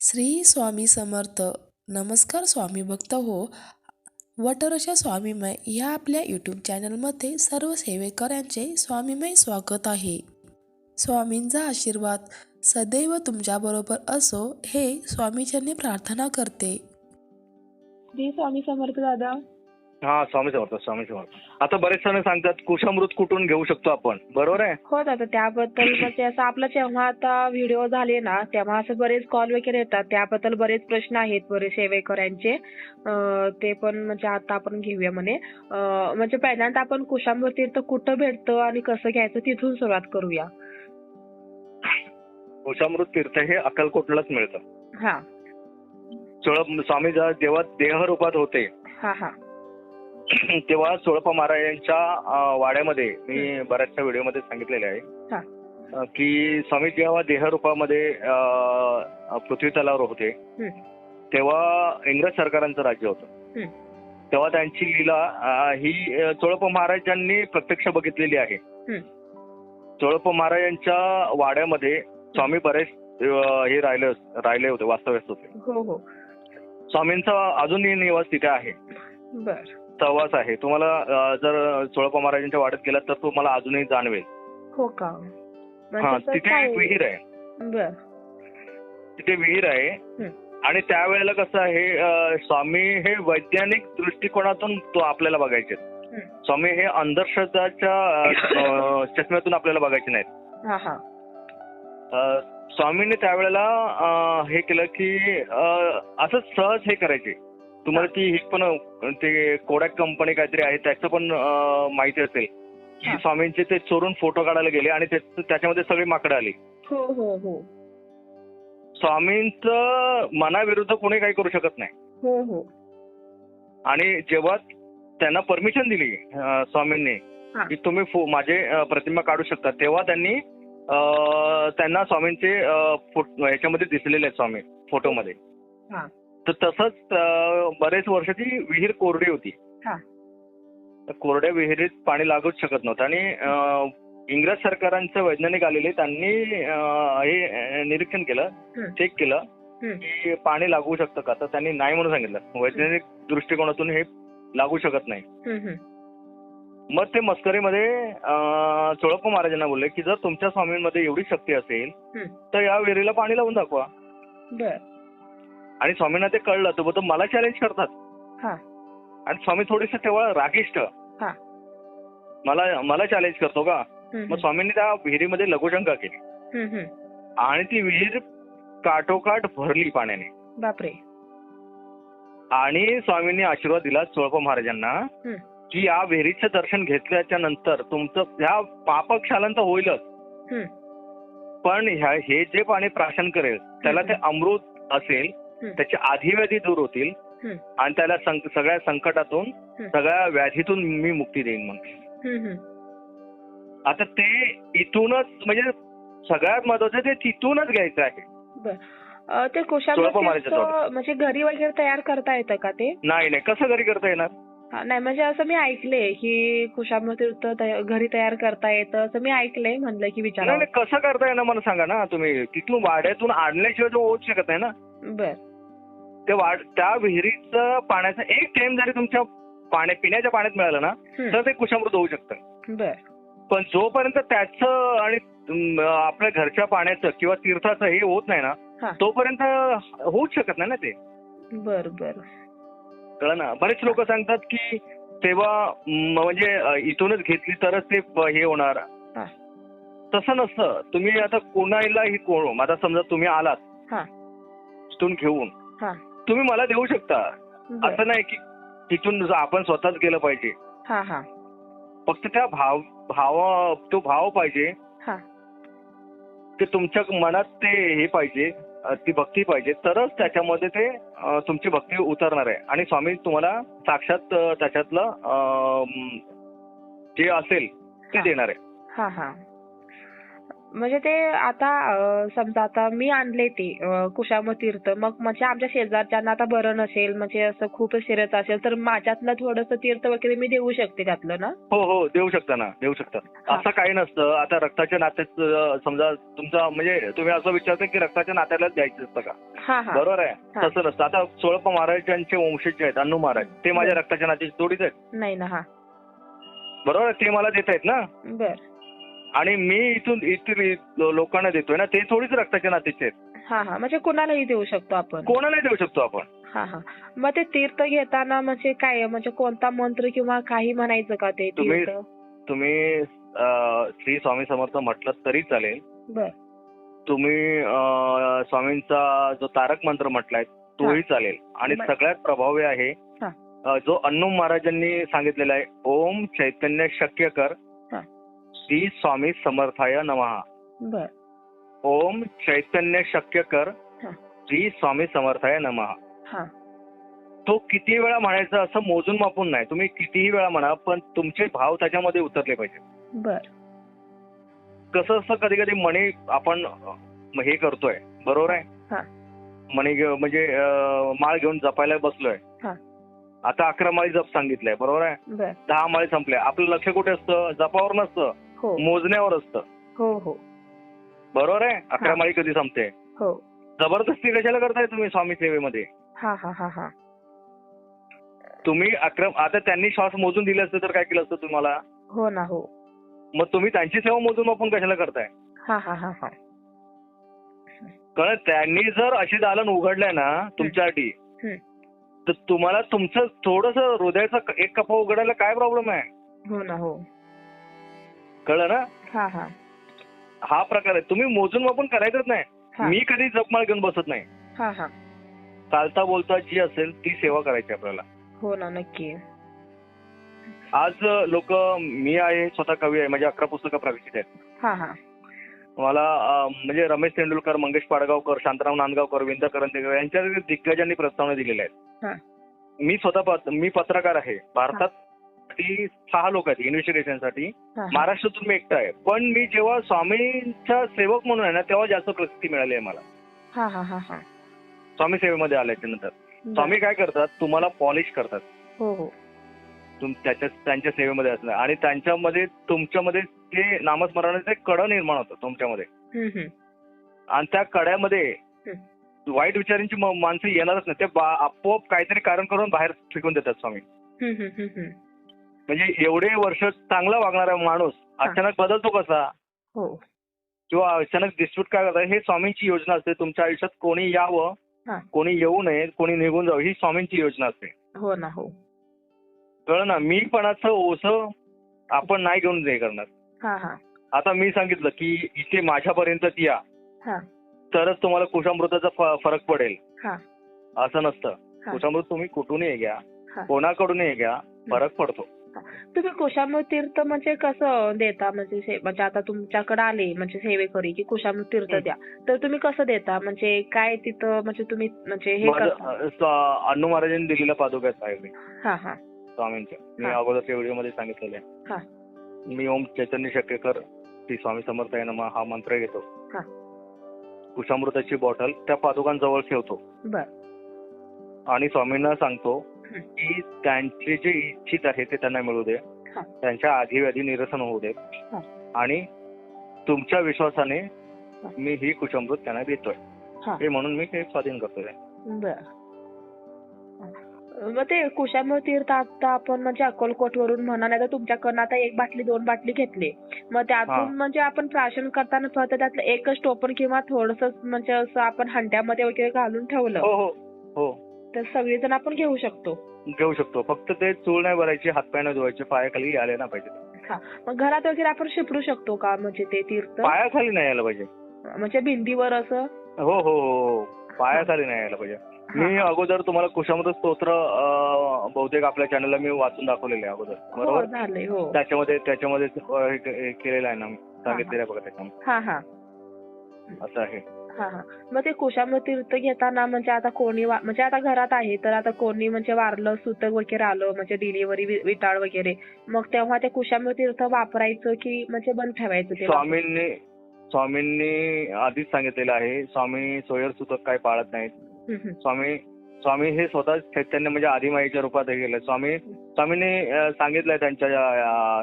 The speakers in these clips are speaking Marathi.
श्री स्वामी समर्थ. नमस्कार स्वामी भक्त हो. वटरशा स्वामीमय या आपल्या यूट्यूब चॅनलमध्ये सर्व सेवेकऱ्यांचे स्वामीमय स्वागत आहे. स्वामींचा आशीर्वाद सदैव तुमच्याबरोबर असो हे स्वामीचरणी प्रार्थना करते. श्री स्वामी समर्थ दादा. हा स्वामी समर्थ स्वामी समर्थ. आता बरेच जण सांगतात कुशामृत कुठून घेऊ शकतो आपण? बरोबर आहे? हो दादा त्याबद्दल म्हणजे असं आपलं जेव्हा आता व्हिडिओ झाले ना तेव्हा असं बरेच कॉल वगैरे येतात. त्याबद्दल बरेच प्रश्न आहेत बरेच सेवेकरांचे अं, ते पण म्हणजे आता आपण घेऊया म्हणे. म्हणजे पहिल्यांदा आपण कुशांबर तीर्थ कुठं भेटतं आणि कसं घ्यायचं तिथून सुरुवात करूया. कुशामृत तीर्थ हे अक्कलकोटलाच मिळतं. हा. स्वामी जेव्हा जेव्हा देहरूपात होते हा हा. तेव्हा चोळप्पा महाराजांच्या वाड्यामध्ये मी बऱ्याचशा व्हिडिओमध्ये सांगितलेले आहे. की स्वामी जेव्हा देहरूपामध्ये पृथ्वी तलावर होते. तेव्हा इंग्रज सरकारांचं राज्य होतं. तेव्हा त्यांची लीला ही अं, चोळप्पा महाराजांनी प्रत्यक्ष बघितलेली आहे. चोळप्पा महाराजांच्या वाड्यामध्ये स्वामी बरेच हे राहिले राहिले होते वास्तव्यास होते. हो हो. स्वामींचा अजूनही निवास तिथे आहे. बर. सहवास आहे. तुम्हाला जर चोळप्पा महाराजांच्या वाड्यात गेलात तर तुम्हाला अजूनही जाणवेल. हो का? हा म्हणजे असं तिथे एक विहीर आहे. तिथे विहीर आहे. हं. आणि त्यावेळेला कसं आहे स्वामी हे वैज्ञानिक दृष्टिकोनातून तो आपल्याला बघायचे. हं. स्वामी हे अंधश्रद्धाच्या चष्म्यातून आपल्याला बघायचे नाहीत. हा हा. स्वामींनी त्यावेळेला हे केलं की अं, असं सहज हे करायचे. तुम्हाला ती ही पण ते कोडॅक कंपनी काहीतरी आहे त्याचं पण माहिती असेल की. स्वामींचे ते चोरून फोटो काढायला गेले आणि त्याच्यामध्ये सगळी माकडं आली हो हो हो स्वामींचं मनाविरुद्ध कोणी काही करू शकत नाही हो हो आणि जेव्हा त्यांना परमिशन दिली स्वामींनी. की तुम्ही माझे प्रतिमा काढू शकता तेव्हा त्यांनी त्यांना स्वामींचे ह्याच्यामध्ये दिसलेले आहेत स्वामी फोटोमध्ये. तर तसंच बरेच वर्ष ती विहीर कोरडी होती हा. कोरड्या विहिरीत पाणी लागूच शकत नव्हतं आणि इंग्रज सरकारांचं वैज्ञानिक आलेले त्यांनी हे निरीक्षण केलं. चेक केलं. की पाणी लागू शकतं का तर त्यांनी नाही म्हणून सांगितलं वैज्ञानिक दृष्टिकोनातून हे लागू शकत नाही. मग ते मस्करीमध्ये चोळप्पा महाराजांना बोलले की जर तुमच्या स्वामींमध्ये एवढी शक्ती असेल. तर या विहिरीला पाणी लावून दाखवा आणि स्वामींना ते कळलं तर बोलतो मला चॅलेंज करतात. हा. आणि स्वामी थोडेसे तेव्हा रागिष्ट. हा. मला मला चॅलेंज करतो का? मग स्वामींनी त्या विहिरीमध्ये लघुशंका केली. आणि ती विहीर काठोकाठ भरली पाण्याने. बापरे. आणि स्वामींनी आशीर्वाद दिला चोळप्पा महाराजांना. की या विहिरीचं दर्शन घेतल्याच्या नंतर तुमचं ह्या पापक्षालन तर होईलच पण ह्या हे जे पाणी प्राशन करेल त्याला ते अमृत असेल त्याची आधीव्याधी दूर होतील आणि त्याला सगळ्या संकटातून. सगळ्या व्याधीतून मी मुक्ती देईन मग. आता ते इथूनच म्हणजे सगळ्यात महत्वाचं ते तिथूनच घ्यायचं आहे. ते म्हणजे घरी वगैरे तयार करता येतं का ते? नाही नाही. कसं घरी करता येणार? नाही म्हणजे असं मी ऐकलंय की कुशामध्ये घरी तयार करता येतं असं मी ऐकलंय म्हणलं की नाही, कसं करता येणार मला सांगा ना तुम्ही. तिथून वाड्यातून आणल्याशिवाय तो होऊच शकत नाही ना. बर. ते वाड त्या विहिरीचं पाण्याचा एक थेंब जरी तुमच्या पाण्या पिण्याच्या पाण्यात मिळालं ना. तर ते कुशामृत होऊ शकतं. पण जोपर्यंत त्याचं आणि आपल्या घरच्या पाण्याचं किंवा तीर्थाचं हे होत नाही हा. ना तोपर्यंत होऊच शकत नाही ना ते. बर बर. कळ ना? बरेच लोक सांगतात की तेव्हा म्हणजे इथूनच घेतली तरच ते हे होणार. हा. तसं नसतं. तुम्ही आता कोणालाही कोण आता समजा तुम्ही आलात. हा. तिथून घेऊन. हा. तुम्ही मला देऊ शकता. बर. असं नाही की तिथून आपण स्वतःच गेलं पाहिजे. हा हा. फक्त त्या भाव भाव तो भाव पाहिजे. हा. ते तुमच्या मनात ते हे पाहिजे अ, ती भक्ती पाहिजे. तरच त्याच्यामध्ये ते अ, तुमची भक्ती उतरणार आहे. आणि स्वामी तुम्हाला साक्षात अ, त्याच्यातलं अ, म, जे असेल ते हा. देणार आहे. हा हा. म्हणजे ते आता समजा आता मी आणले ते कुशाम तीर्थ मग म्हणजे आमच्या शेजारच्यांना आता बरं नसेल म्हणजे असं खूप शरीरात असेल तर माझ्यातलं थोडंसं तीर्थ वगैरे मी देऊ शकते त्यातलं ना? हो हो देऊ शकता ना देऊ शकता. असं काही नसतं. आता रक्ताच्या नात्यात समजा तुमचा म्हणजे तुम्ही असं विचारता की रक्ताच्या नात्यालाच द्यायचं असतं का? हा हा. बरोबर आहे. तसं नसतं. आता सोळप्पा महाराजांचे वंशज जे आहेत अण्णू महाराज ते माझ्या रक्ताच्या नातीचे थोडीच आहेत. नाही ना हा. बरोबर आहे? ते मला देत आहेत ना? बर. आणि मी इथून लो- लोकांना देतोय ना ते थोडीच रक्ताच्या नातीचे आहेत. हा हा. म्हणजे कुणालाही देऊ शकतो आपण. कोणालाही देऊ शकतो आपण. हा हा. मग ते तीर्थ घेताना म्हणजे काय म्हणजे कोणता मंत्र किंवा काही म्हणायचं का ते तुम्ही- तीर्थ? तुम्ही अं, श्री स्वामी समर्थ म्हटलं तरी चालेल. बर. तुम्ही अं, स्वामींचा जो तारक मंत्र म्हटलाय तोही चालेल. आणि बरं. सगळ्यात प्रभावी आहे हा. अं, जो अण्णू महाराजांनी सांगितलेला आहे ओम चैतन्य शक्य कर. श्री स्वामी समर्थाय नमः। बर. ओम चैतन्य शक्य कर। हा. श्री स्वामी समर्थाय नमः। हा. तो किती वेळा म्हणायचा असं मोजून मापून नाही. तुम्ही कितीही वेळा म्हणा पण तुमचे भाव त्याच्यामध्ये उतरले पाहिजे बर. कसं असतं कधी कधी मणी आपण अं, हे करतोय. बरोबर आहे? हा. मणी म्हणजे अं, माळ घेऊन जपायला बसलोय. आता अकरा माळी जप सांगितलंय बरोबर आहे? दहा माळी संपल्या. आपलं लक्ष कुठे असतं? जपावर नसतं. हो. मोजण्यावर असतं. हो हो. बरोबर आहे? अकरा. माळी कधी संपते? हो. जबरदस्ती कशाला करताय तुम्ही स्वामी सेवेमध्ये? हा हा हा हा. तुम्ही अकरा आता त्यांनी श्वास मोजून दिले असते तर काय केलं असतं तुम्हाला? हो ना हो. मग तुम्ही त्यांची सेवा मोजून आपण कशाला करताय? कारण त्यांनी जर अशी दालन उघडलंय ना तुमच्यासाठी. तर तुम्हाला तुमचं थोडस हृदयाचा एक कपा उघडायला काय प्रॉब्लेम आहे? हो ना हो. कळलं ना? हा हा. हा प्रकार आहे. तुम्ही मोजून मापून करायचंच नाही. मी कधी जपमाळ घेऊन बसत नाही. हा हा. चालता बोलता जी असेल ती सेवा करायची आपल्याला. हो ना नक्की. आज लोक मी आहे स्वतः कवी आहे माझे अकरा पुस्तकं प्रकाशित आहेत. मला म्हणजे रमेश तेंडुलकर मंगेश पाडगावकर शांताराम नांदगावकर विंदा करंदेकर यांच्या दिग्गजांनी प्रस्तावना दिलेल्या. आहेत. मी स्वतः मी पत्रकार आहे. भारतात सहा लोक आहेत इन्व्हेस्टिगेशनसाठी. महाराष्ट्रातून मी एकटा आहे. पण मी जेव्हा स्वामींचा सेवक म्हणून आहे ना तेव्हा जास्त प्रसिद्धी मिळाली आहे मला. स्वामी सेवेमध्ये आल्याच्यानंतर. स्वामी काय करतात? तुम्हाला पॉलिश करतात. हो हो. तुम त्याच्या त्यांच्या सेवेमध्ये असणं आणि त्यांच्यामध्ये तुमच्यामध्ये ते नामस्मरणाचे कड निर्माण होतं तुमच्यामध्ये. आणि त्या कड्यामध्ये वाईट विचारांची माणसं येणारच नाही. ते आपोआप काहीतरी कारण करून बाहेर फेकून देतात स्वामी. म्हणजे एवढे वर्ष चांगला वागणारा माणूस अचानक बदलतो कसा? हो. किंवा अचानक डिस्प्यूट काय करतात हे स्वामींची योजना असते. तुमच्या आयुष्यात कोणी यावं. कोणी येऊ नये कोणी निघून जावं ही स्वामींची योजना असते. हो ना हो. कळलं ना मी पणाचं ओझ आपण नाही घेऊन हे करणार. हा हा. आता मी सांगितलं की इथे माझ्यापर्यंत या. हा. तरच तुम्हाला कुशामृताचा फरक पडेल. हा. असं नसतं. कुशामृत तुम्ही कुठूनही घ्या हा. कोणाकडूनही घ्या फरक पडतो. तुम्ही कुशामृत तीर्थ म्हणजे कसं देता? म्हणजे म्हणजे आता तुमच्याकडे आले म्हणजे सेवेकरी की कुशामृत तीर्थ. द्या. तर तुम्ही कसं देता? म्हणजे काय तिथं म्हणजे तुम्ही म्हणजे हे माझं करता? अ, स्वा- अण्णू महाराजांनी दिलेल्या पादुका हा हा. स्वामींच्या मी हा. अगोदरच्या व्हिडिओमध्ये सांगितलेले हा. आहे मी ओम चैतन्य शक्यकर श्री स्वामी समर्थ आहे नमः हा मंत्र घेतो हा. कुशामृताची बॉटल त्या पादुकांजवळ ठेवतो बर आणि स्वामींना सांगतो हं. की त्यांचे जे इच्छित आहे ते त्यांना मिळू दे हा. त्यांच्या आधी व्याधी निरसन होऊ दे हा. आणि तुमच्या विश्वासाने. मी ही कुशामृत त्यांना देतोय हा हे म्हणून मी ते स्वाधीन करतोय बर मग ते कुशामृत तीर्थ आता आपण म्हणजे अक्कलकोट वरून म्हणा नाही तर तुमच्याकडनं आता एक बाटली दोन बाटली घेतली. मग. त्यातून म्हणजे आपण प्राशन करताना फक्त त्यातलं एकच टोपण किंवा थोडस म्हणजे असं आपण हंड्यामध्ये वगैरे घालून ठेवलं. हो हो हो. तर सगळेजण आपण घेऊ शकतो. घेऊ शकतो. फक्त ते चूळ नाही भरायची हातपाय नाही धुवायचे पायाखाली आले ना पाहिजे. हा. मग घरात वगैरे आपण शिपडू शकतो का म्हणजे ते तीर्थ? पायाखाली नाही यायला पाहिजे. म्हणजे भिंतीवर असं? हो हो हो हो. पायाखाली नाही यायला पाहिजे. मी. अगोदर तुम्हाला कुशामृत स्तोत्र बहुतेक आपल्या चॅनलला मी वाचून दाखवलेले आहे अगोदर. हो बरोबर? हो. त्याच्यामध्ये त्याच्यामध्ये अं, हे हे केलेलं आहे ना सांगितलेलं आहे बघा त्याच्यामध्ये. हा हा. असं आहे. हा हा. मग ते कुशामृत तीर्थ घेताना म्हणजे आता कोणी वा- म्हणजे आता घरात आहे तर आता कोणी म्हणजे वारलं सुतक वगैरे आलं म्हणजे डिलिव्हरी विटाळ वगैरे मग तेव्हा ते कुशामृत तीर्थ वापरायचं की म्हणजे बंद ठेवायचं ते? स्वामींनी स्वामींनी आधीच सांगितलेलं आहे स्वामी सोयर सुतक काय पाळत नाहीत. स्वामी स्वामी हे स्वतः चैतन्य म्हणजे आदिमाईच्या रूपात हे गेले स्वामी स्वामींनी सांगितलंय त्यांच्या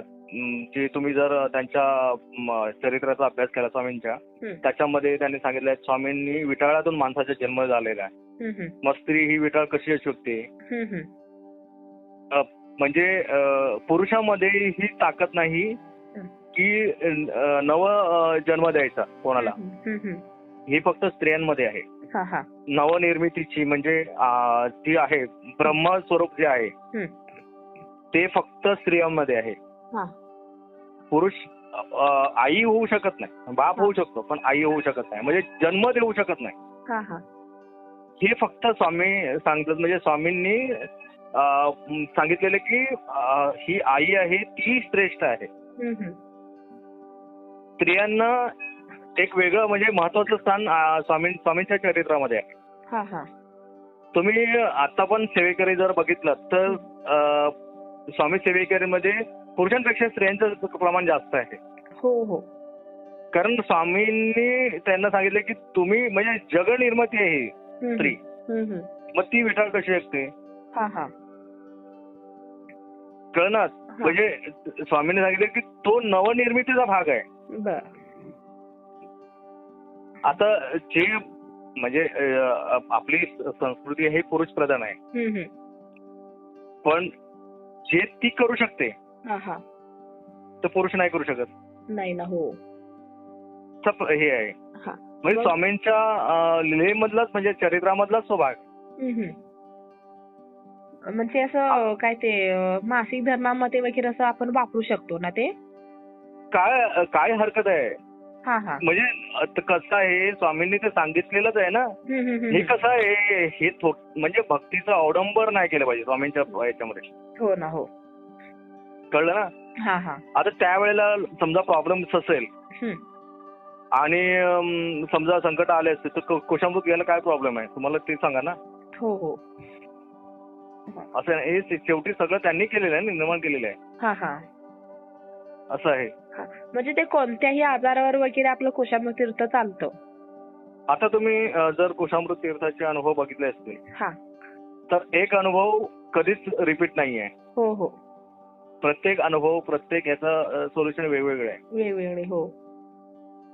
जे तुम्ही जर त्यांच्या चरित्राचा अभ्यास केला स्वामींच्या. त्याच्यामध्ये त्यांनी सांगितलंय स्वामींनी विटाळातून माणसाचा जन्म झालेला आहे. मग स्त्री ही विटाळ कशी असू शकते. म्हणजे पुरुषामध्ये ही ताकद नाही. की नव जन्म द्यायचा कोणाला. ही फक्त स्त्रियांमध्ये आहे नवनिर्मितीची म्हणजे ती आहे ब्रह्म स्वरूप जे आहे. ते फक्त स्त्रियांमध्ये आहे. पुरुष आई होऊ शकत नाही बाप. होऊ शकतो पण आई होऊ शकत नाही म्हणजे जन्म देऊ शकत नाही हा फक्त स्वामी सांगतात म्हणजे स्वामींनी सांगितलेलं की ही आई आहे ती श्रेष्ठ आहे. स्त्रियांना एक वेगळं म्हणजे महत्वाचं स्थान स्वामी स्वामींच्या चरित्रामध्ये आहे. हा हा. तुम्ही आता पण सेवेकरी जर बघितलं तर स्वामी सेवेकरीमध्ये पुरुषांपेक्षा स्त्रियांचं प्रमाण जास्त आहे. हो हो. कारण स्वामींनी त्यांना सांगितलं की तुम्ही म्हणजे जगनिर्मिती आहे ही स्त्री. मग ती विटाळ कशी असते? हा हा. कळणार? म्हणजे स्वामींनी सांगितलं की तो नवनिर्मितीचा भाग आहे. आता जे म्हणजे आपली संस्कृती हे पुरुष प्रधान आहे. पण जे ती करू शकते हा हा. तर पुरुष नाही करू शकत. नाही ना हो. हे आहे. हा. म्हणजे स्वामींच्या लीलेमधलाच म्हणजे चरित्रामधलाच तो भाग. म्हणजे असं काय ते मासिक धर्मामध्ये वगैरे असं आपण वापरू शकतो ना ते? काय काय हरकत आहे? म्हणजे कसं आहे स्वामींनी ते सांगितलेलंच आहे ना. हे कसं आहे हे म्हणजे भक्तीचं अवडंबर नाही केलं पाहिजे स्वामींच्या याच्यामध्ये. हो ना हो. कळलं ना? हा हा. आता त्यावेळेला समजा प्रॉब्लेम असेल. आणि समजा संकट आले असते तर कुशामृत घ्यायला काय प्रॉब्लेम आहे? तुम्हाला ते सांगा ना. हो हो. असं. हे शेवटी सगळं त्यांनी केलेलं आहे निर्माण केलेलं आहे. असं आहे. म्हणजे ते कोणत्याही आजारावर वगैरे आपलं कोशामृत तीर्थ चालतं. आता तुम्ही अ, जर कुशामृत तीर्थाचे अनुभव बघितले असतील हा. तर एक अनुभव कधीच रिपीट नाहीये. हो हो. प्रत्येक अनुभव प्रत्येक याचं सोल्युशन वेगवेगळं आहे. वेगवेगळे हो.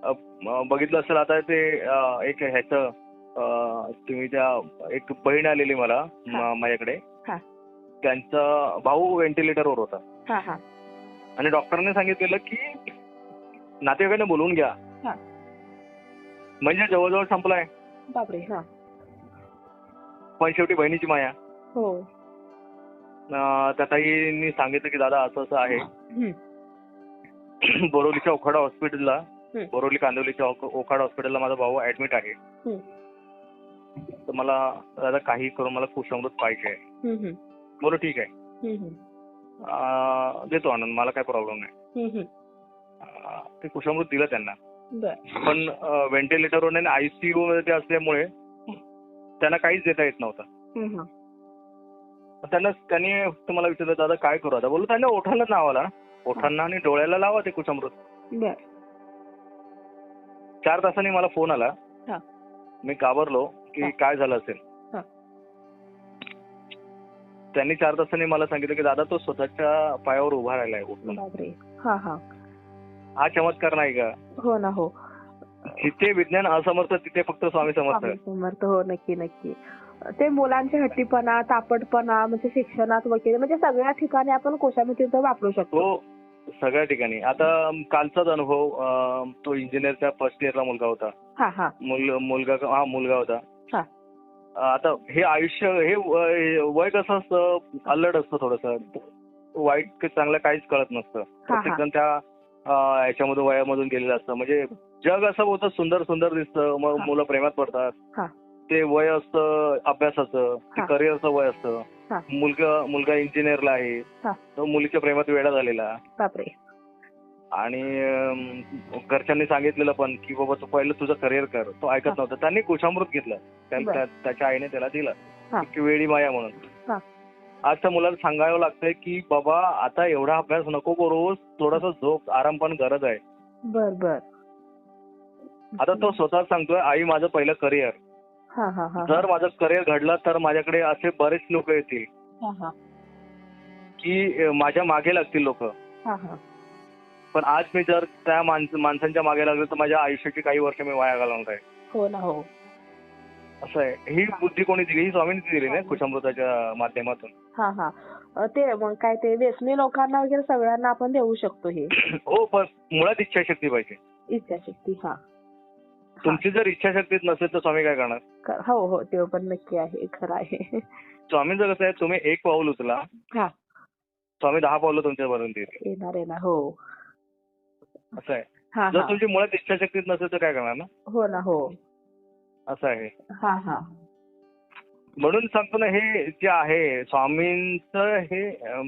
अ, म, बघितलं असेल आता ते अ, एक ह्याचं अ, तुम्ही त्या एक बहीण आलेली मला. म- माझ्याकडे. हा. त्यांचा भाऊ व्हेंटिलेटरवर होता. हा हा. आणि डॉक्टरने सांगितलेलं की नातेवाईकांना बोलवून घ्या हा. म्हणजे जवळजवळ संपलाय बापरे हा पण शेवटी बहिणीची माया हो अ, त्या ताईंनी सांगितलं की दादा असं असं आहे हम्म. बोरोलीच्या ओखाडा हॉस्पिटलला. बोरोली कांदिवलीच्या ओक- ओखाडा हॉस्पिटलला माझा भाऊ ऍडमिट आहे. तर मला दादा काही करून मला कुशामृत पाहिजे हम्म, हम्म. बोलो ठीक आहे हम्म, हम्म. देतो आनंद मला काय प्रॉब्लेम नाही. ते कुशामृत दिलं त्यांना. पण व्हेंटिलेटरवर आणि आयसीयू मध्ये ते असल्यामुळे त्यांना काहीच देता येत नव्हतं. त्यांना त्यांनी मला विचारलं दादा काय करू आता? बोललो त्यांना ओठाला नावाला ओठांना आणि डोळ्याला लावा ते कुशामृत. चार तासांनी मला फोन आला. मी घाबरलो की. काय झालं असेल. त्यांनी चार तासांनी मला सांगितलं की दादा तो स्वतःच्या पायावर उभा राहिलाय उठून. बापरे. हा हा. हा चमत्कार नाही का? हो ना हो. जिथे विज्ञान असमर्थ तिथे फक्त स्वामी समर्थ. समर्थ हो नक्की नक्की. ते मुलांचे हट्टीपणा तापटपणा म्हणजे शिक्षणात वगैरे म्हणजे सगळ्या ठिकाणी आपण कोशामृत तीर्थ वापरू शकतो. तो सगळ्या ठिकाणी. आता कालचाच अनुभव तो इंजिनियरच्या फर्स्ट इयरला मुलगा होता. हा हा. मुल- मुलगा हा मुलगा होता. हा. आता हे आयुष्य हे वय कसं असतं? अल्लड असतं थोडस. वाईट की चांगलं काहीच कळत नसतं. प्रत्येक जण त्या ह्याच्यामधून वयामधून गेलेलं असतं. म्हणजे जग असं होतं सुंदर सुंदर दिसतं. मग. मुलं प्रेमात पडतात. हा. ते वय असतं अभ्यासाचं ते. करिअरचं वय असतं. मुलगा मुलगा इंजिनियरला आहे. तो मुलीच्या प्रेमात वेळा झालेला. आणि घरच्यांनी सांगितलेलं पण की बाबा तू पहिलं तुझं करिअर कर. तो ऐकत. नव्हता. त्यांनी कुशामृत घेतलं. त्याच्या आईने त्याला दिलं. की वेळी माया म्हणून. आज त्या मुलाला सांगावं लागतंय की बाबा आता एवढा अभ्यास नको करू. थोडासा झोप आराम पण गरज आहे. बर बर. आता तो स्वतः सांगतोय आई माझं पहिलं करिअर हा हा हा जर माझं करिअर घडलं तर माझ्याकडे असे बरेच लोक येतील. की माझ्या मागे लागतील लोक. पण आज मी जर त्या माणस माणसांच्या मागे लागलो तर माझ्या आयुष्याची काही वर्ष मी वाया घालवणार आहे. हो ना हो. असं आहे. ही बुद्धी कोणी दिली? ही स्वामींनी दिली ना कुशामृताच्या माध्यमातून? हा हा. अ, ते मग काय ते व्यसनी लोकांना वगैरे सगळ्यांना आपण देऊ शकतो हे. हो पण मुळात इच्छाशक्ती पाहिजे. इच्छाशक्ती हा. तुमची जर इच्छाशक्तीच नसेल तर स्वामी काय करणार? क- हो हो. ते पण नक्की आहे. खरं आहे. स्वामींचं कसं आहे तुम्ही एक पाऊल उचला. हा. स्वामी दहा पावलं तुमच्यापर्यंत येतील. येणार येणार. हो. असं आहे. हा जर हा. तुमची मुळात इच्छाशक्तीच नसेल तर काय करणार ना? हो ना हो. असं आहे. हा हा. म्हणून सांगतो ना हे जे आहे स्वामींचं हे अम,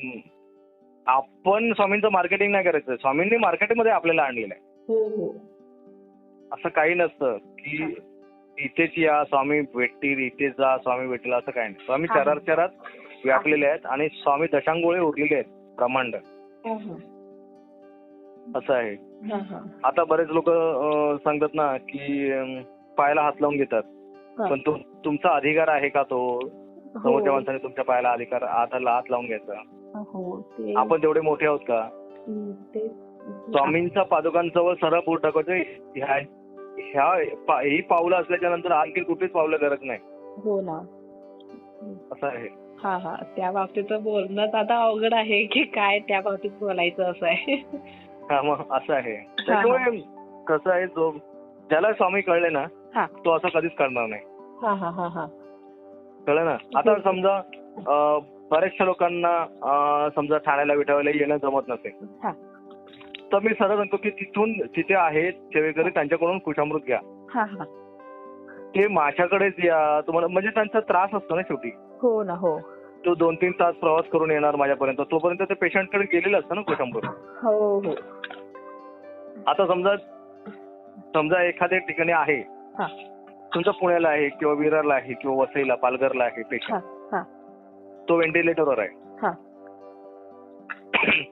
आपण स्वामींचं मार्केटिंग नाही करायचं. स्वामींनी मार्केटमध्ये आपल्याला आणलेलं आहे. हो हो. असं काही नसतं की इथेच या स्वामी भेटतील इथेच जा स्वामी भेटतील असं काही नाही. स्वामी हा. चराचरात व्यापलेले आहेत आणि स्वामी दशांगोळे उरलेले आहेत ब्रह्मांड. हा, हा. असं आहे. हा, हा. आता बरेच लोक सांगतात ना की पायाला हात लावून घेतात. पण तुम- तुमचा अधिकार आहे का तो? समोरच्या हो. माणसाने तुमच्या पायाला अधिकार हाताला हात लावून घ्यायचा. हो आपण तेवढे मोठे आहोत का? स्वामींच्या पादुकांजवळ सरळ बोट टाकायचं ह्या ही पावलं असल्याच्या नंतर आणखी कुठेच पावलं गरज नाही. हो ना. असं आहे. हा हा. त्या बाबतीत बोलणंच आता अवघड आहे की काय त्या बाबतीत बोलायचं असं आहे. हा मग असं आहे. त्याच्यामुळे कसं आहे जो ज्याला स्वामी कळले ना हा. तो असं कधीच करणार नाही. हा हा हा हा. कळलं ना? आता समजा अं, बऱ्याचशा लोकांना अं, समजा ठाण्याला विठायला येणं जमत नसेल. तर मी सरळ सांगतो की तिथून तिथे आहेत सेवेकरी त्यांच्याकडून कुशामृत घ्या. हा हा. ते माझ्याकडेच या तुम्हाला म्हणजे त्यांचा त्रास असतो ना शेवटी. हो ना हो. तो दोन तीन तास प्रवास करून येणार माझ्यापर्यंत. तोपर्यंत ते पेशंटकडे गेलेलं असतं ना कुशामृत हो हो. आता समजा समजा एखाद्या ठिकाणी आहे. हा. तुमचा पुण्याला आहे किंवा विरारला आहे किंवा वसईला पालघरला आहे हा पेशंट हा. तो व्हेंटिलेटरवर आहे. हा.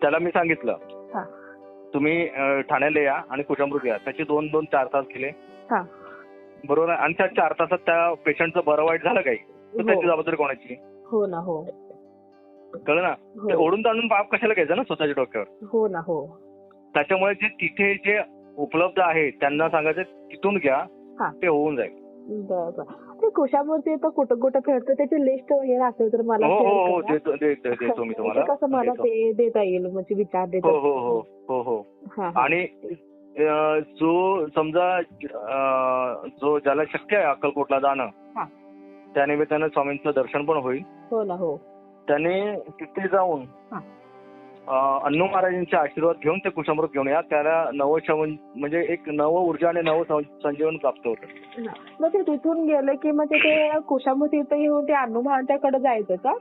त्याला मी सांगितलं हा. तुम्ही अं, ठाण्याला या आणि कुशामृत घ्या. त्याचे दोन दोन चार तास हा. बरोबर आहे? आणि त्या चार तासात त्या पेशंटचं बरं वाईट झालं काही? तर त्याची हो जबाबदारी कोणाची? हो ना हो. कळलं ना? ते हो ओढून ताणून पाप कशाला घ्यायचं ना स्वतःच्या डोक्यावर? हो ना हो. त्याच्यामुळे जे तिथे जे उपलब्ध आहे त्यांना सांगायचं तिथून घ्या. ते होऊन जाईल. बरं ते कुशामध्ये तर कुठं कुठं फिरतं त्याची लिस्ट वगैरे असेल तर मला हो हो. देतो मी तुम्हाला. कसं मला. ते देता येईल म्हणजे विचार देता हो हो हो. आणि जो समजा जो ज्याला शक्य आहे अक्कलकोटला जाणं हा. त्या निमित्तानं स्वामींचं दर्शन पण होईल. हो ना हो. त्याने तिथे जाऊन अण्णू महाराजांचे आशीर्वाद घेऊन ते कुशामृत घेऊन या. त्याला नवशवन म्हणजे एक नव ऊर्जा आणि नव संजीवन प्राप्त होतं. मग ते तिथून गेले की म्हणजे ते कुशामध्ये इथं येऊन ते हनुमानच्याकडे जायचं का?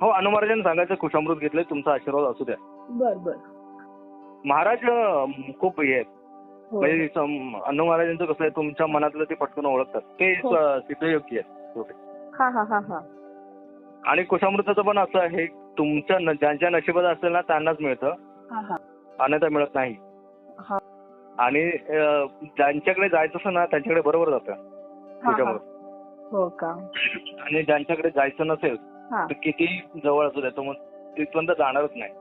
हो अण्णू महाराजांनी सांगायचं कुशामृत घेतलंय तुमचा आशीर्वाद असू द्या. बर बर. महाराज खूप हे आहेत. हो. म्हणजे अण्णू महाराजांचं कसं आहे तुमच्या मनातलं ते पटकन ओळखतात. ते हो. सिद्धयोगी हा हा हा हा. आणि कुशामृताचं पण असं आहे तुमच्या ज्यांच्या नशिबात असेल ना त्यांनाच मिळतं. अन्यथा मिळत नाही. हा. आणि ज्यांच्याकडे जायचं असं ना त्यांच्याकडे बरोबर जातं. कुशामृत. हो का? आणि ज्यांच्याकडे जायचं नसेल तर किती जवळ असू द्या तो मग तिथपर्यंत जाणारच नाही.